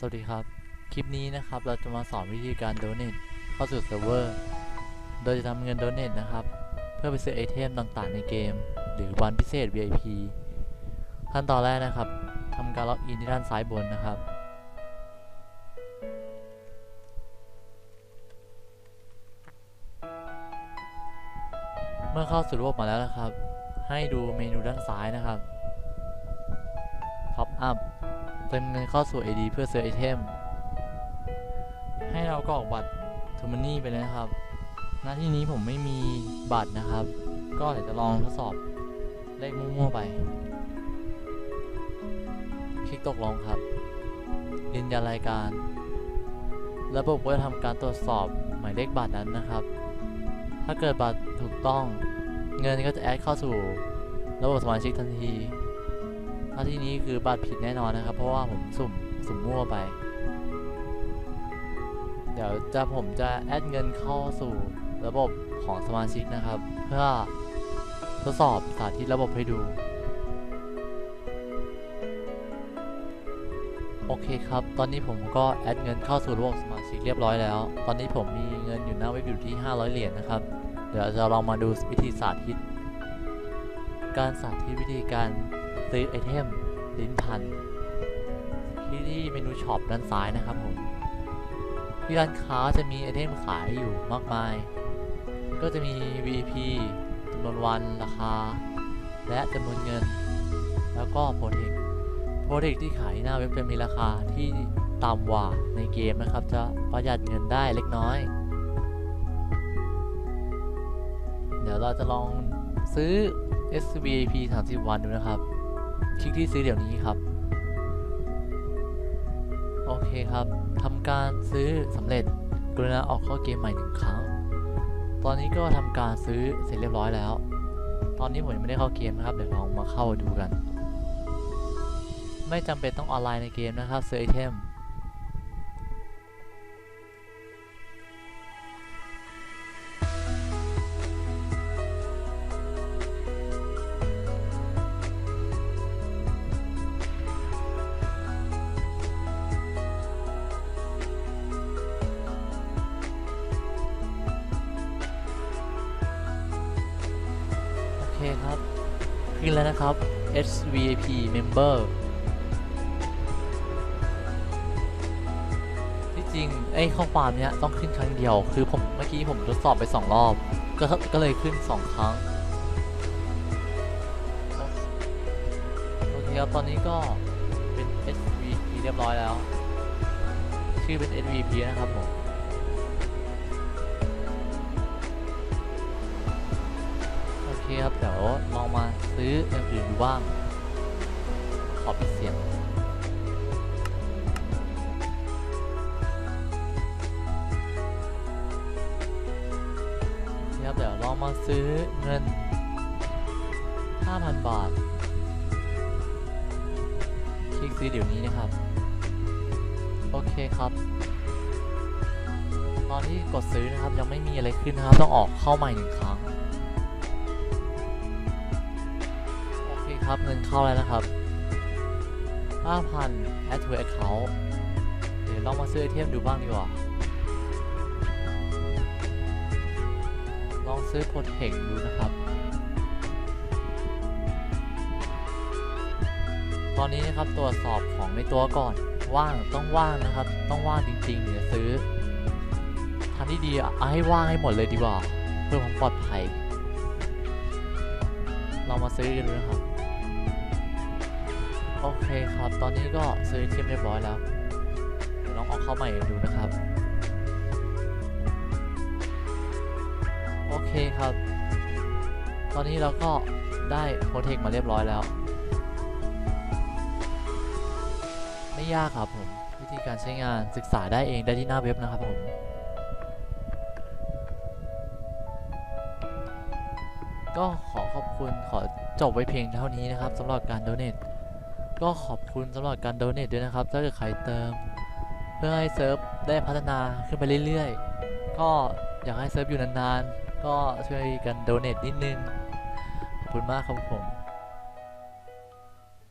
สวัสดีครับ คลิปนี้นะครับเราจะมาสอนวิธีการ donate เข้าสู่เซิร์ฟเวอร์ โดยจะทำเงิน donate นะครับ เพื่อไปซื้อไอเทมต่างๆในเกม หรือวันพิเศษ VIP ขั้นตอนแรกนะครับทำการล็อกอินที่ด้านซ้ายบนนะครับ เมื่อเข้าสู่ระบบมาแล้วนะครับ ให้ดูเมนูด้านซ้ายนะครับ Top Up เติมเงินเข้าสู่ AD เพื่อซื้อไอเทม ให้เรากรออกบัตร t ูมันนี่ไปเลยนะครับ หน้าที่นี้ผมไม่มีบัตรนะครับ ก็เดี๋ยวจะลองทดสอบเลขมั่วๆไป คลิกตกลงครับยืนยันรายการ ระบบก็จะทำการตรวจสอบหมายเลขบัตรนั้นนะครับ ถ้าเกิดบัตรถูกต้อง เงินก็จะแอดเข้าสู่ ระบบสมาชิกทันที ถ้าที่นี้คือบัตรผิดแน่นอนนะครับ เพราะว่าผมสุ่มสุ่มมั่วไป เดี๋ยวจะผมจะแอดเงินเข้าสู่ระบบของสมาชิกนะครับ เพื่อทดสอบสาธิตระบบให้ดู โอเคครับ ตอนนี้ผมก็แอดเงินเข้าสู่ระบบสมาชิกเรียบร้อยแล้ว ตอนนี้ผมมีเงินอยู่หน้าเว็บอยู่ที่ 500 เหรียญนะครับ เดี๋ยวจะลองมาดูวิธีสาธิต การสาธิตวิธีการ ซื้อไอเทมลิ้นพันที่ที่เมนูช็อปด้านซ้ายนะครับผมที่ร้านค้าจะมีไอเทมขายอยู่มากมาย ก็จะมี VP จำนวนวันราคา และจำนวนเงิน แล้วก็โปรเทคโปรเทคที่ขายหน้าเว็บจะมีราคาที่ต่ำกว่าในเกมนะครับ จะประหยัดเงินได้เล็กน้อย เดี๋ยวเราจะลองซื้อ SVP 30 วันดูนะครับ คลิกที่ซื้อเดี๋ยวนี้ครับ โอเคครับทำการซื้อสำเร็จกรุณาออกเข้าเกมใหม่หนึ่งครั้ง ตอนนี้ก็ทำการซื้อเสร็จเรียบร้อยแล้ว ตอนนี้ผมยังไม่ได้เข้าเกมนะครับ เดี๋ยวลองมาเข้าดูกัน ไม่จำเป็นต้องออนไลน์ในเกมนะครับซื้อไอเทม คครับขึ้นแล้วนะครับ SVP Member ที่จริงไอ้ข้อความเนี้ยต้องขึ้นครั้งเดียว คือผมเมื่อกี้ผมทดสอบไป 2 รอบ ก็ก็เลยขึ้น 2 ครั้งโอเคครับตอนนี้ก็เป็น SVP เรียบร้อยแล้ว ชื่อเป็น SVP นะครับผม คครับ เดี๋ยวลองมาซื้ออย่างอื่นดูบ้าง ขอปิดเสียงครับเดี๋ยวลองมาซื้อเงิน 5,000 บาท คลิกซื้อเดี๋ยวนี้นะครับ โอเคครับ ตอนที่กดซื้อนะครับยังไม่มีอะไรขึ้นนะครับ ต้องออกเข้าใหม่หนึ่งครั้ง ครับเงินเข้าแล้วนะครับ5,000 add to account เดี๋ยวลองมาซื้อไอเทมดูบ้างดีกว่า ลองซื้อ Protect ดูนะครับ ตอนนี้นะครับตรวจสอบของในตัวก่อน ว่างต้องว่างนะครับ ต้องว่างจริงๆถึงจะซื้อทางที่ดีเอาให้ว่างให้หมดเลยดีกว่า เพื่อความปลอดภัย เรามาซื้อกันดูนะครับ โอเคครับ ตอนนี้ก็ซื้อเทมเรียบร้อยแล้ว เดี๋ยวลองเอาเข้าใหม่ดูนะครับ โอเคครับ ตอนนี้เราก็ได้โปรเทคมาเรียบร้อยแล้ว ไม่ยากครับผม วิธีการใช้งานศึกษาได้เองได้ที่หน้าเว็บนะครับผมก็ขอขอบคุณขอจบไว้เพียงเท่านี้นะครับสำหรับการ donate ก็ขอบคุณสำหรับการ donate ด้วยนะครับ ถ้าเกิดใครเติม เพื่อให้เซิร์ฟได้พัฒนาขึ้นไปเรื่อยๆ ก็อยากให้เซิร์ฟอยู่นานๆ ก็ช่วยกัน donate นิดนึง ขอบคุณมากครับผม